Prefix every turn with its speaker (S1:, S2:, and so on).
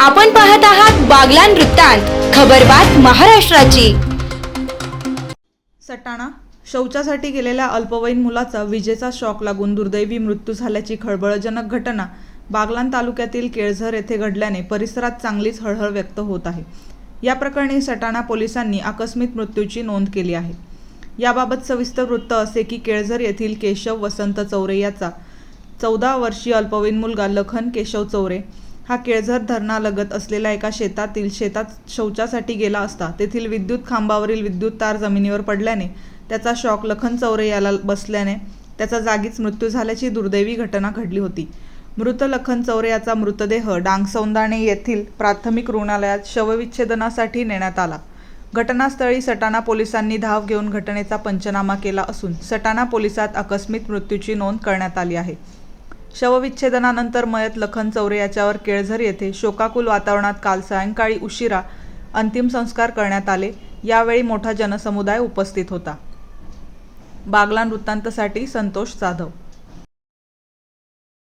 S1: आपण पाहत आहात बागलान वृत्तांत खबरबात महाराष्ट्राची.
S2: सटाणा शौचासाठी गेलेल्या अल्पवयीन मुलाचा विजेचा शॉक लागून दुर्दैवी मृत्यू झाल्याची खळबळजनक घटना बागलान तालुक्यातील केळझर येथे घडल्याने परिसरात चांगलीच हळहळ व्यक्त होत आहे. या प्रकरणी सटाणा पोलिसांनी आकस्मिक मृत्यूची नोंद केली आहे. याबाबत सविस्तर वृत्त असे की केळझर येथील केशव वसंत चौरे याचा चौदा वर्षीय अल्पवयीन मुलगा लखन केशव चौरे हा केळझर धरणालगत असलेल्या एका शेतातील शेतात शौचासाठी गेला असता तेथील विद्युत खांबावरील विद्युत तार जमिनीवर पडल्याने त्याचा शॉक लखन चौरे याला बसल्याने त्याचा जागीच मृत्यू झाल्याची दुर्दैवी घटना घडली होती. मृत लखन चौरे याचा मृतदेह डांगसौंदाणे येथील प्राथमिक रुग्णालयात शवविच्छेदनासाठी नेण्यात आला. घटनास्थळी सटाणा पोलिसांनी धाव घेऊन घटनेचा पंचनामा केला असून सटाणा पोलिसात आकस्मिक मृत्यूची नोंद करण्यात आली आहे. शवविच्छेदनानंतर मयत लखन चौरे याच्यावर केळझर येथे शोकाकुल वातावरणात काल सायंकाळी उशिरा अंतिम संस्कार करण्यात आले. यावेळी मोठा जनसमुदाय उपस्थित होता. बागलान वृत्तांतसाठी संतोष जाधव